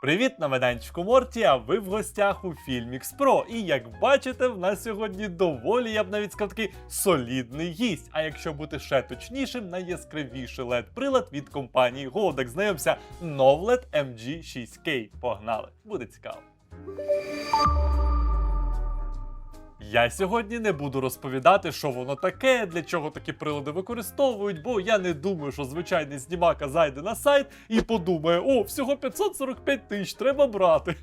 Привіт на майданчику Морті, а ви в гостях у Filmix Pro. І як бачите, в нас сьогодні доволі, я б навіть сказав, такий солідний гість. А якщо бути ще точнішим, найяскравіший led прилад від компанії Godex. Знайомся Novlet MG6K. Погнали! Буде цікаво. Я сьогодні не буду розповідати, що воно таке, для чого такі прилади використовують, бо я не думаю, що звичайний знімака зайде на сайт і подумає: о, всього 545 тисяч, треба брати.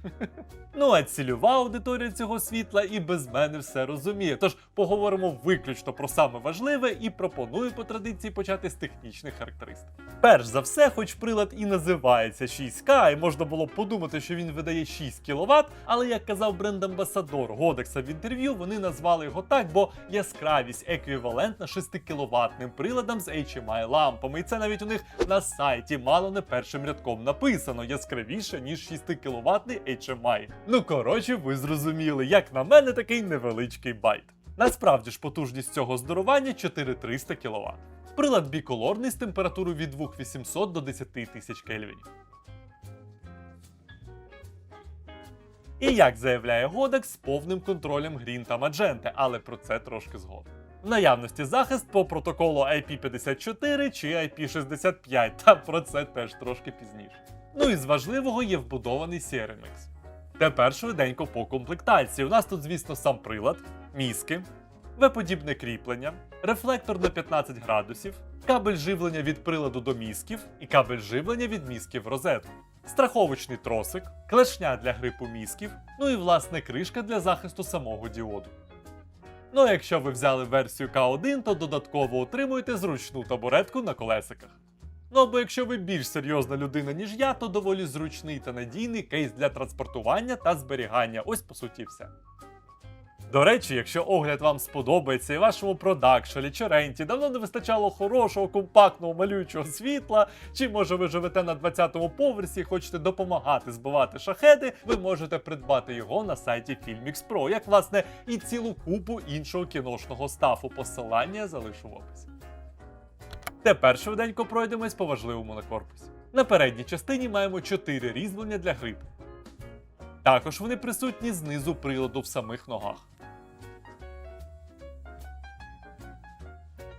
Ну а цільова аудиторія цього світла і без мене все розуміє. Тож поговоримо виключно про саме важливе і пропоную по традиції почати з технічних характеристик. Перш за все, хоч прилад і називається 6К, і можна було б подумати, що він видає 6 кВт, але як казав бренд-амбасадор Годекса в інтерв'ю, вони назвали його так, бо яскравість еквівалентна 6 кВт приладам з HMI лампами. І це навіть у них на сайті мало не першим рядком написано яскравіше, ніж 6 кВт HMI. Ну коротше, ви зрозуміли, як на мене такий невеличкий байт. Насправді ж потужність цього здорування 4300 кВт. Прилад біколорний з температурою від 2800 до 10 тисяч кельвінів. І як заявляє Годек, з повним контролем грін та мадженти, але про це трошки згодом. В наявності захист по протоколу IP54 чи IP65, та про це теж трошки пізніше. Ну і з важливого є вбудований CRMX. Тепер швиденько по комплектації. У нас тут, звісно, сам прилад, мізки, V-подібне кріплення, рефлектор на 15 градусів, кабель живлення від приладу до мізків і кабель живлення від мізків в розетку, страховочний тросик, клешня для грипу мізків, ну і власне кришка для захисту самого діоду. Ну а якщо ви взяли версію К1, то додатково отримуєте зручну табуретку на колесиках. Ну або якщо ви більш серйозна людина, ніж я, то доволі зручний та надійний кейс для транспортування та зберігання. Ось по суті все. До речі, якщо огляд вам сподобається і вашому продакшелі чи ренті давно не вистачало хорошого, компактного малюючого світла, чи може ви живете на 20-му поверсі і хочете допомагати збивати шахеди, ви можете придбати його на сайті Filmix Pro, як власне і цілу купу іншого кіношного стафу. Посилання залишу в описі. Тепер швиденько пройдемось по важливому на корпусі. На передній частині маємо 4 різьблення для грипу. Також вони присутні знизу приладу в самих ногах.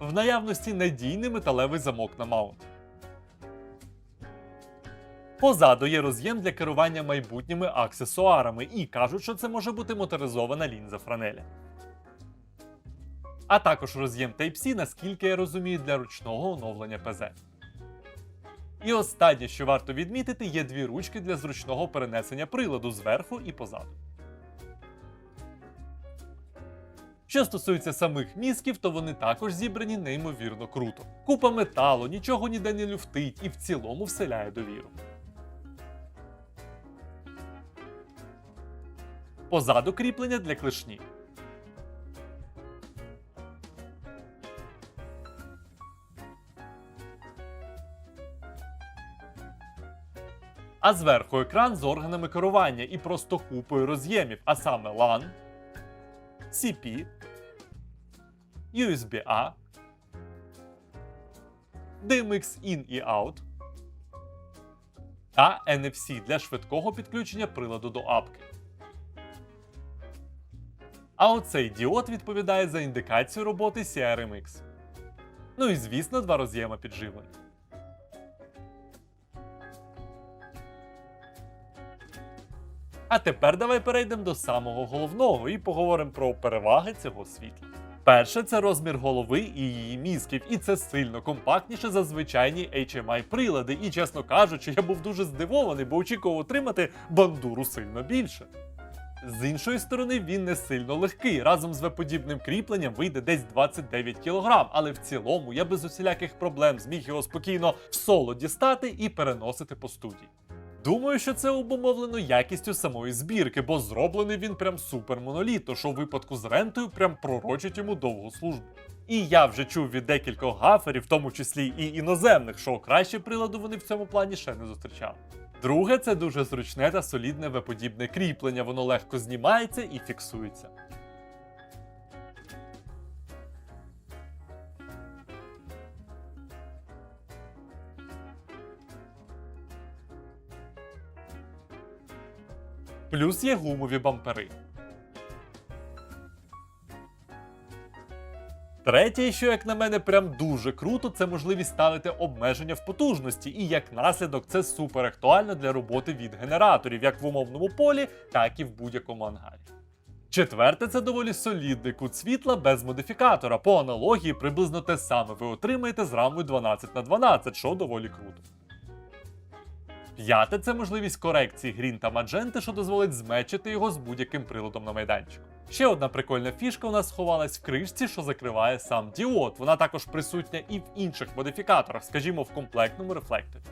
В наявності надійний металевий замок на маунт. Позаду є роз'єм для керування майбутніми аксесуарами, і кажуть, що це може бути моторизована лінза франеля. А також роз'єм Type-C, наскільки я розумію, для ручного оновлення ПЗ. І останнє, що варто відмітити, є дві ручки для зручного перенесення приладу зверху і позаду. Що стосується самих мізків, то вони також зібрані неймовірно круто. Купа металу, нічого ніде не люфтить і в цілому вселяє довіру. Позаду кріплення для клешні. А зверху екран з органами керування і просто купою роз'ємів, а саме LAN, CP, USB-A, DMX In і Out та NFC для швидкого підключення приладу до апки. А оцей діод відповідає за індикацію роботи CRMX. Ну і звісно, два роз'єма підживлення. А тепер давай перейдемо до самого головного і поговоримо про переваги цього світла. Перше це розмір голови і її мізків, і це сильно компактніше за звичайні HMI прилади. І, чесно кажучи, я був дуже здивований, бо очікував отримати бандуру сильно більше. З іншої сторони, він не сильно легкий. Разом з веподібним кріпленням вийде десь 29 кг, але в цілому я без усіляких проблем зміг його спокійно в соло дістати і переносити по студії. Думаю, що це обумовлено якістю самої збірки, бо зроблений він прям супер монолітно, що в випадку з рентою прям пророчить йому довгу службу. І я вже чув від декількох гаферів, в тому числі і іноземних, що краще приладу вони в цьому плані ще не зустрічали. Друге, це дуже зручне та солідне веподібне кріплення, воно легко знімається і фіксується. Плюс є гумові бампери. Третє, що, як на мене, прям дуже круто, це можливість ставити обмеження в потужності, і як наслідок це супер актуально для роботи від генераторів, як в умовному полі, так і в будь-якому ангарі. Четверте, це доволі солідний кут світла без модифікатора. По аналогії приблизно те саме ви отримаєте з рамою 12 на 12, що доволі круто. П'яте це можливість корекції грін та мадженти, що дозволить змечити його з будь-яким приладом на майданчику. Ще одна прикольна фішка у нас сховалась в кришці, що закриває сам діод. Вона також присутня і в інших модифікаторах, скажімо, в комплектному рефлекторі.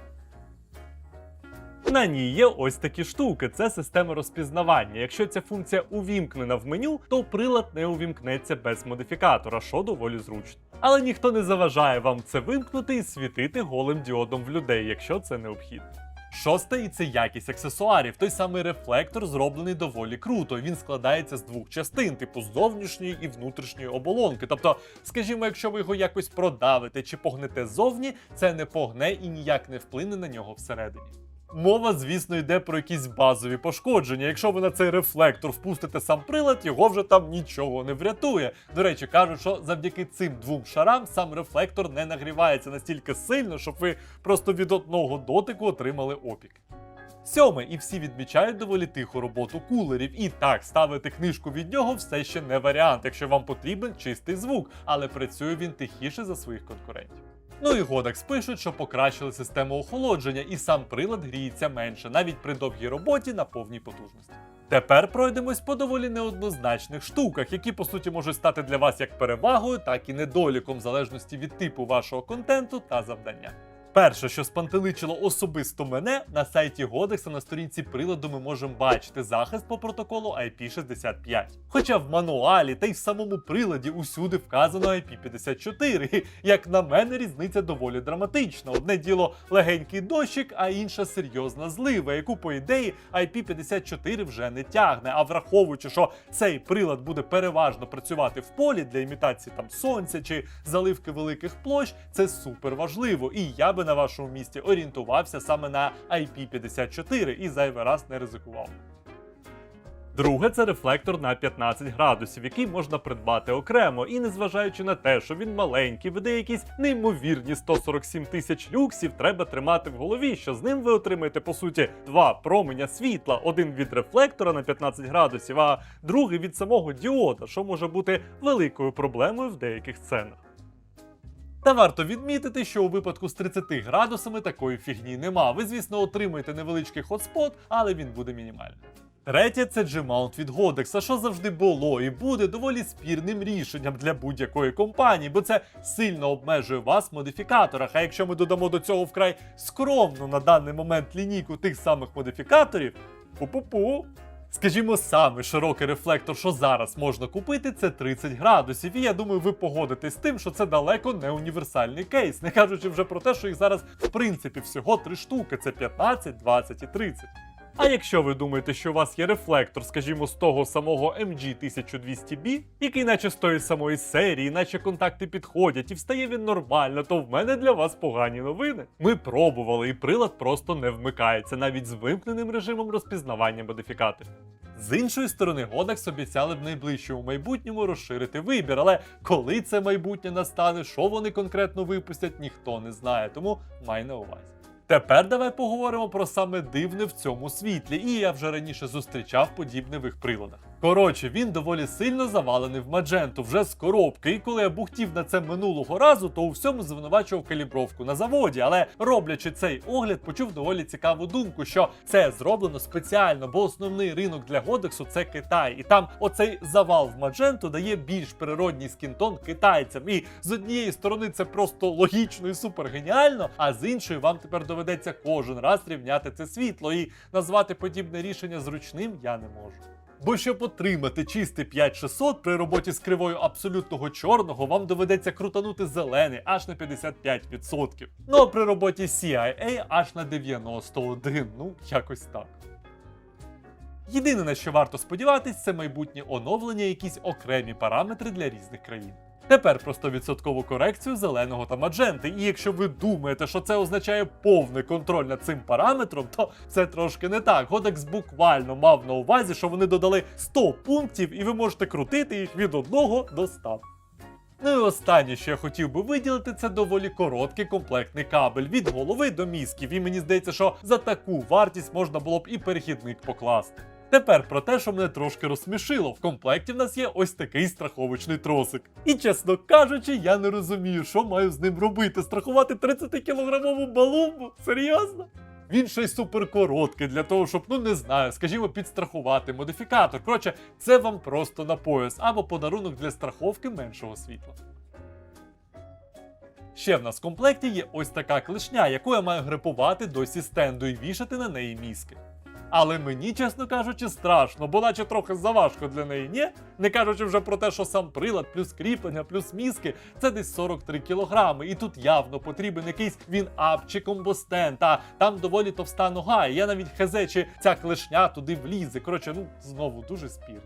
На ній є ось такі штуки. Це система розпізнавання. Якщо ця функція увімкнена в меню, то прилад не увімкнеться без модифікатора, що доволі зручно. Але ніхто не заважає вам це вимкнути і світити голим діодом в людей, якщо це необхідно. Шосте, і це якість аксесуарів. Той самий рефлектор зроблений доволі круто. Він складається з двох частин, типу зовнішньої і внутрішньої оболонки. Тобто, скажімо, якщо ви його якось продавите чи погнете ззовні, це не погне і ніяк не вплине на нього всередині. Мова, звісно, йде про якісь базові пошкодження. Якщо ви на цей рефлектор впустите сам прилад, його вже там нічого не врятує. До речі, кажуть, що завдяки цим двом шарам сам рефлектор не нагрівається настільки сильно, щоб ви просто від одного дотику отримали опік. Сьоме, і всі відмічають доволі тиху роботу кулерів. І так, ставити книжку від нього все ще не варіант, якщо вам потрібен чистий звук, але працює він тихіше за своїх конкурентів. Ну і Godax пишуть, що покращили систему охолодження, і сам прилад гріється менше, навіть при довгій роботі на повній потужності. Тепер пройдемось по доволі неоднозначних штуках, які по суті можуть стати для вас як перевагою, так і недоліком, в залежності від типу вашого контенту та завдання. Перше, що спантеличило особисто мене, на сайті Годекса на сторінці приладу ми можемо бачити захист по протоколу IP65. Хоча в мануалі та й в самому приладі усюди вказано IP54. Як на мене, різниця доволі драматична. Одне діло легенький дощик, а інша серйозна злива, яку, по ідеї, IP54 вже не тягне. А враховуючи, що цей прилад буде переважно працювати в полі для імітації там сонця чи заливки великих площ, це супер важливо. І я би на вашому місці орієнтувався саме на IP54 і зайвий раз не ризикував. Друге це рефлектор на 15 градусів, який можна придбати окремо, і незважаючи на те, що він маленький, веде якісь неймовірні 147 тисяч люксів, треба тримати в голові, що з ним ви отримаєте по суті два променя світла: один від рефлектора на 15 градусів, а другий від самого діода, що може бути великою проблемою в деяких сценах. Та варто відмітити, що у випадку з 30 градусами такої фігні нема. Ви, звісно, отримаєте невеличкий хотспот, але він буде мінімальним. Третє це G-Mount від Godex, що завжди було і буде доволі спірним рішенням для будь-якої компанії, бо це сильно обмежує вас в модифікаторах. А якщо ми додамо до цього вкрай скромну на даний момент лінійку тих самих модифікаторів, пу-пу-пу. Скажімо, саме широкий рефлектор, що зараз можна купити, це 30 градусів. І я думаю, ви погодитесь з тим, що це далеко не універсальний кейс, не кажучи вже про те, що їх зараз в принципі всього три штуки: це 15, 20 і 30. А якщо ви думаєте, що у вас є рефлектор, скажімо, з того самого MG1200B, який наче з тої самої серії, наче контакти підходять і встає він нормально, то в мене для вас погані новини. Ми пробували, і прилад просто не вмикається, навіть з вимкненим режимом розпізнавання модифікаторів. З іншої сторони, Godax обіцяли в найближчому майбутньому розширити вибір, але коли це майбутнє настане, що вони конкретно випустять, ніхто не знає, тому май на увазі. Тепер давай поговоримо про саме дивне в цьому світлі, і я вже раніше зустрічав подібне в їх приладах. Коротше, він доволі сильно завалений в мадженту вже з коробки. І коли я бухтів на це минулого разу, то у всьому звинувачував калібровку на заводі. Але роблячи цей огляд, почув доволі цікаву думку, що це зроблено спеціально, бо основний ринок для Годексу це Китай, і там оцей завал в мадженту дає більш природній скінтон китайцям. І з однієї сторони це просто логічно і супер геніально, а з іншої вам тепер доведеться кожен раз рівняти це світло і назвати подібне рішення зручним я не можу. Бо щоб отримати чистий 5600 при роботі з кривою абсолютного чорного, вам доведеться крутанути зелений аж на 55%. Ну а при роботі CIA аж на 91%. Ну, якось так. Єдине на що варто сподіватись, це майбутнє оновлення, якісь окремі параметри для різних країн. Тепер про 100% корекцію зеленого та мадженти. І якщо ви думаєте, що це означає повний контроль над цим параметром, то це трошки не так. Годекс буквально мав на увазі, що вони додали 100 пунктів, і ви можете крутити їх від 1 до 100. Ну і останнє, що я хотів би виділити, це доволі короткий комплектний кабель від голови до мізків. І мені здається, що за таку вартість можна було б і перехідник покласти. Тепер про те, що мене трошки розсмішило. В комплекті в нас є ось такий страховочний тросик. І чесно кажучи, я не розумію, що маю з ним робити. Страхувати 30-кілограмову балумбу? Серйозно? Він ще й супер короткий для того, щоб, ну не знаю, скажімо, підстрахувати модифікатор. Коротше, це вам просто на пояс або подарунок для страховки меншого світла. Ще в нас в комплекті є ось така клешня, яку я маю грипувати до стенду і вішати на неї мізки. Але мені, чесно кажучи, страшно, бо наче трохи заважко для неї, ні? Не кажучи вже про те, що сам прилад, плюс кріплення, плюс мізки це десь 43 кілограми. І тут явно потрібен якийсь він ап чи комбостен, та там доволі товста нога. І я навіть хезе, чи ця клешня туди влізе. Коротше, ну знову дуже спірно.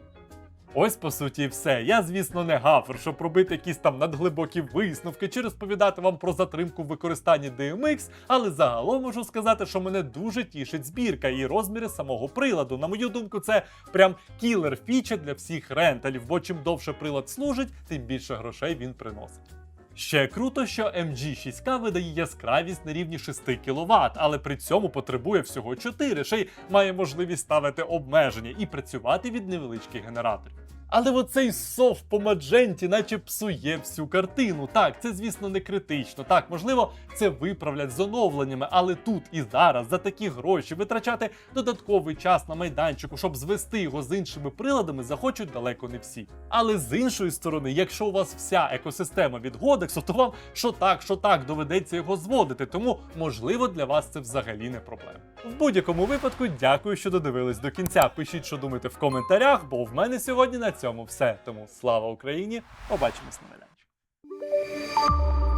Ось по суті все. Я, звісно, не гафер, щоб робити якісь там надглибокі висновки чи розповідати вам про затримку в використанні DMX, але загалом можу сказати, що мене дуже тішить збірка і розміри самого приладу. На мою думку, це прям кілер фіча для всіх ренталів, бо чим довше прилад служить, тим більше грошей він приносить. Ще круто, що MG6K видає яскравість на рівні 6 кВт, але при цьому потребує всього 4, ще й має можливість ставити обмеження і працювати від невеличких генераторів. Але оцей софт по мадженті, наче псує всю картину. Так, це звісно не критично. Так, можливо, це виправлять з оновленнями, але тут і зараз за такі гроші витрачати додатковий час на майданчику, щоб звести його з іншими приладами, захочуть далеко не всі. Але з іншої сторони, якщо у вас вся екосистема від Годексу, то вам що так, що так доведеться його зводити. Тому можливо для вас це взагалі не проблема. В будь-якому випадку, дякую, що додивились до кінця. Пишіть, що думаєте в коментарях, бо в мене сьогодні на цьому все. Тому слава Україні! Побачимось на майданчику.